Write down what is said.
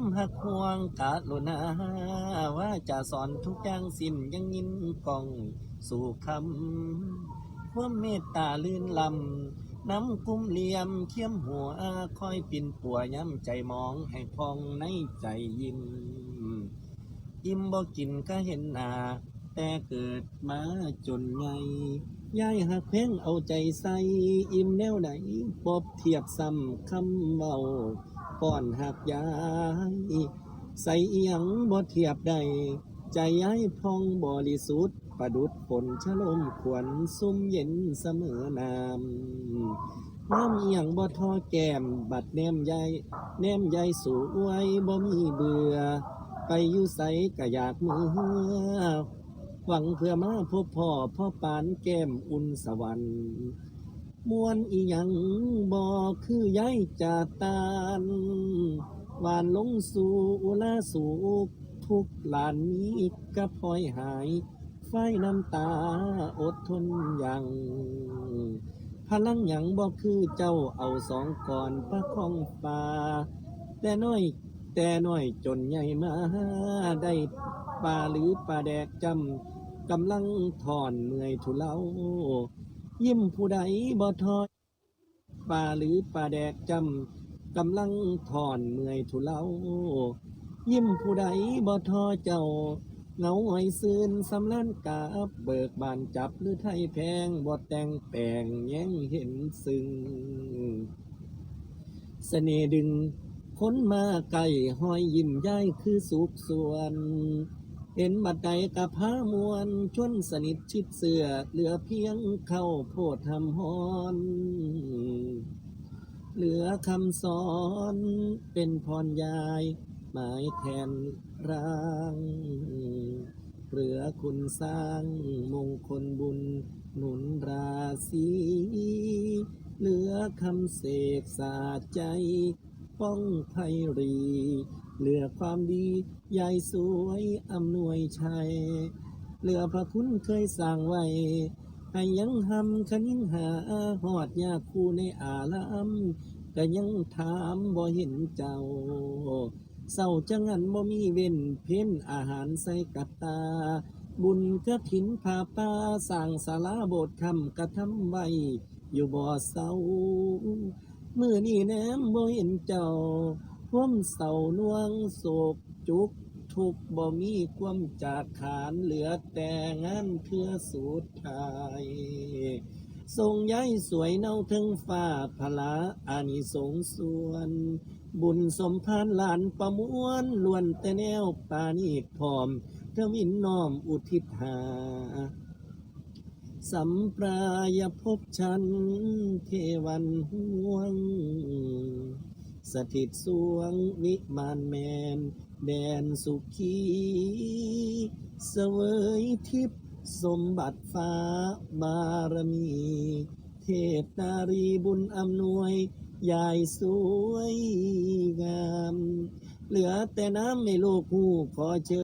มหักห่วงกาลุนาว่าจะสอนทุกอย่างสิ้นยังยินกองสู่คำความเมตตาลื่นลำน้ำกุ้มเลียมเขี้ยมหัวคอยปินปัวย้ำใจมองให้พองในใจยิ้มอิ่มบ่กินก็เห็นหนาแต่เกิดมาจนไงยายหักเพ่งเอาใจใส่ อิ่มแนวไหนปบเทียบซ้ำคำเบา ป้อนหักยายใส่เอียงบ่เทียบใดใจย้ายพองบริสุทธิ์ประดุดฝนชะลมขวัญซุ่มเย็นเสมอนามน้ำเอียงบ่ทอแก้มบัดแนมใยแนมใยสู่อวยบ่มีเบื่อ ไปอยู่ใสก็อยากมือหวังเพื่อมาพบพ่อพ่อปานแก้มอุ่นสวรรค์ มวนอีหยังบอคือยายจาตานหวานลงสู่อุลาสูกทุกหลานนี้ก็พลอยหาย ไฟน้ำตาอดทนยังพลังหยังบอกคือเจ้าเอาสองก่อนประคองฟ้าแต่น้อยแต่น้อยจนใหญ่มาได้ปลาหรือปลาแดกจำกำลังถอนเมื่อยทุเลา ยิ้มผู้ใดบ่ทอดปลาหรือปลาแดกจำกำลังถอนเมื่อยทุเลายิ้มผู้ใดบ่ทอเจ้าเหงาหอยซืนสำลันกาบเบิกบานจับหรือไทยแพงบ่แต่งแปลงแย้งเห็นซึ้งเสน่ดึงคนมาไก่ห้อยยิ้มย้ายคือสุขส่วน เห็นบัดใดกับพามวนชวนสนิทชิดเสือเหลือเพียงเข้าโพดทำฮอนเหลือคำสอนเป็นพรยาย หมายแทนร่างเหลือคุณสร้างมงคลบุญหนุนราศีเหลือคำเสกสาใจ ป้องไพรี เหลือความดียายสวยอำนวยชัย เหลือพระคุณเคยสร้างไว้ ให้ยังหำคันยังหาหอดยาคู่ในอาลามก็ยังถามบ่เห็นเจ้า เศร้าจังหันบ่มีเว้นเพ้นอาหารใส่กับตา บุญกระถินผาป่าสร้างศาลาโบสถ์คำกระทำไว้ อยู่บ่อเศร้า มือนี่แนมบ่เห็นเจ้า ความเศร้านวงโศกจุกทุกบ่มีความจาดขานเหลือแต่งานเพื่อสุดท้ายทรงย้ายสวยเน่าถึงฟ้าพละอานิสงส์ส่วน บุญสมพานหลานประมวลล้วนแต่แนวปานีพร้อมเทวินน้อมอุทิศหา สัมปรายภพฉันเทวันห่วง สถิตสวงวิมานแมน แดนสุขีเสวยทิพย์สมบัติฟ้าบารมี เทพนารีบุญอำนวยยายสวยงาม เหลือแต่น้ำไม่โลกหูขอเชิญ